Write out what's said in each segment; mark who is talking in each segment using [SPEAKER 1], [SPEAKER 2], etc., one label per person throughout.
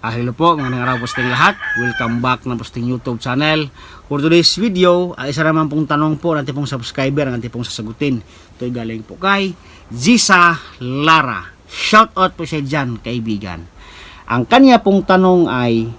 [SPEAKER 1] Ah, hello po mga nangaraw posting lahat. Welcome back ng posting YouTube channel. For today's video, ay isa naman pong tanong po ng tipong subscriber ang tipong sasagutin. Ito'y galing po kay Zisa Lara. Shout out po siya dyan, kaibigan. Ang kanya pong tanong ay,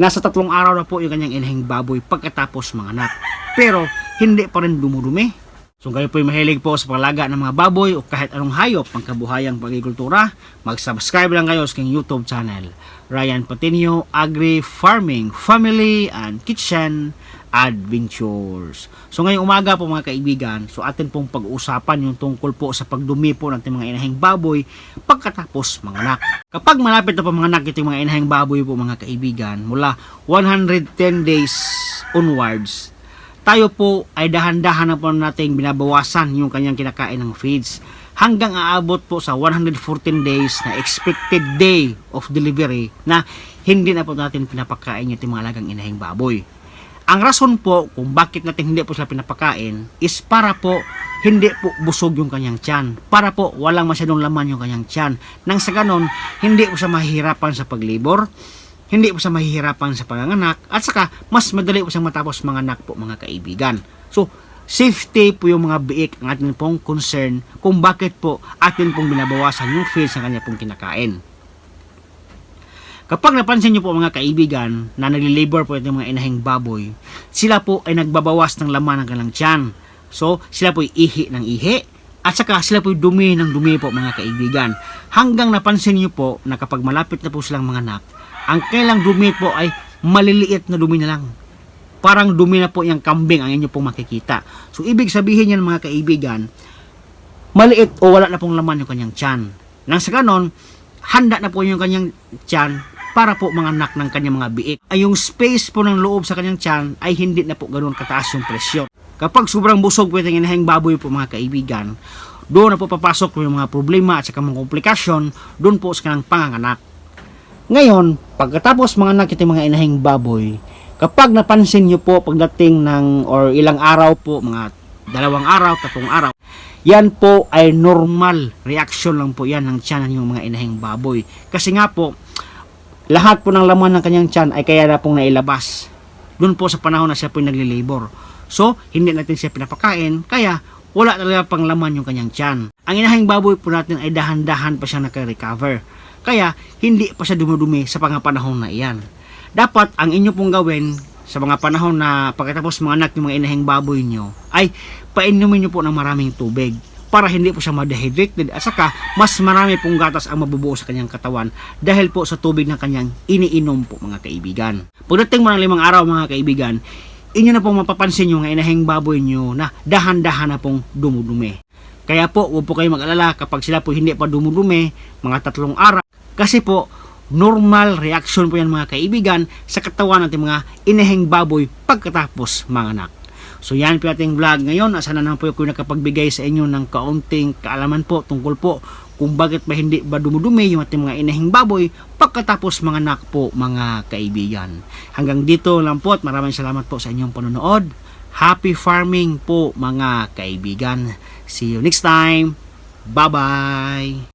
[SPEAKER 1] nasa tatlong araw na po yung kanyang inahing baboy pagkatapos mga anak. Pero, hindi pa rin dumudumi. So kayo po mahilig po sa palaga ng mga baboy o kahit anong hayop pang kabuhayang pagkikultura, mag-subscribe lang kayo sa aking YouTube channel. Ryan Patinio Agri Farming Family and Kitchen Adventures. So ngayong umaga po mga kaibigan, so atin pong pag-uusapan yung tungkol po sa pagdumi po ng ating mga inahing baboy pagkatapos mga anak. Kapag malapit na po mga anak itong mga inahing baboy po mga kaibigan, mula 110 days onwards, tayo po ay dahan-dahan na po nating binabawasan yung kanyang kinakain ng feeds hanggang aabot po sa 114 days na expected day of delivery na hindi na po natin pinapakain yung mga alagang inahing baboy. Ang rason po kung bakit natin hindi po sila pinapakain is para po hindi po busog yung kanyang tiyan. Para po walang masyadong laman yung kanyang tiyan. Nang sa ganon, hindi po siya mahihirapan sa paglibor, hindi po siya mahihirapan sa panganganak at saka mas madali po siyang matapos manganak po mga kaibigan. So, safety po yung mga biik ang atin pong concern kung bakit po atin pong binabawasan yung feed sa kanya pong kinakain. Kapag napansin nyo po mga kaibigan na nagli-labor po itong mga inahing baboy, sila po ay nagbabawas ng laman ng kanilang tiyan. So, sila po ay ihi ng ihi at saka sila po ay dumi ng dumi po mga kaibigan. Hanggang napansin nyo po na kapag malapit na po silang mga anak, ang kailang dumi po ay maliliit na dumi na lang. Parang dumi na po yung kambing ang inyo pong makikita. So, ibig sabihin yan mga kaibigan, maliit o wala na pong laman yung kanyang tiyan. Nang sa ganon, handa na po yung kanyang tiyan para po mga anak ng kanyang mga biik. Ay yung space po ng loob sa kanyang tiyan ay hindi na po ganoon kataas yung presyo. Kapag sobrang busog po itong inahing baboy po mga kaibigan, doon na po papasok yung mga problema at saka mga komplikasyon doon po sa kanyang panganganak. Ngayon, pagkatapos mga anak itong mga inahing baboy, kapag napansin nyo po pagdating ng or ilang araw po, mga dalawang araw, tatlong araw, yan po ay normal reaction lang po yan ng tiyan ng mga inahing baboy. Kasi nga po, lahat po ng laman ng kanyang tiyan ay kaya na pong nailabas. Doon po sa panahon na siya po nagli-labor. So, hindi natin siya pinapakain, kaya wala talaga pang laman yung kanyang tiyan. Ang inahing baboy po natin ay dahan-dahan pa siya naka-recover. Kaya, hindi pa siya dumudumi sa mga panahon na iyan. Dapat, ang inyo pong gawin sa mga panahon na pagkatapos mga anak yung mga inahing baboy nyo, ay painumin nyo po ng maraming tubig para hindi po siya ma-dehydrated at saka mas marami pong gatas ang mabubuo sa kanyang katawan dahil po sa tubig ng kanyang iniinom po mga kaibigan. Pagdating mo ng limang araw mga kaibigan, inyo na pong mapapansin yung inahing baboy nyo na dahan-dahan na pong dumudumi. Kaya po, huwag po kayo mag-alala kapag sila po hindi pa dumudumi, mga tatlong araw. Kasi po, normal reaction po yan mga kaibigan sa katawan natin mga inahing baboy pagkatapos mga anak. So yan po ating vlog ngayon. Asa na naman po ako nakapagbigay sa inyo ng kaunting kaalaman po tungkol po kung bakit ba hindi ba dumudumi yung ating mga inahing baboy pagkatapos mga anak po mga kaibigan. Hanggang dito lang po at maraming salamat po sa inyong panonood. Happy farming po mga kaibigan. See you next time. Bye-bye.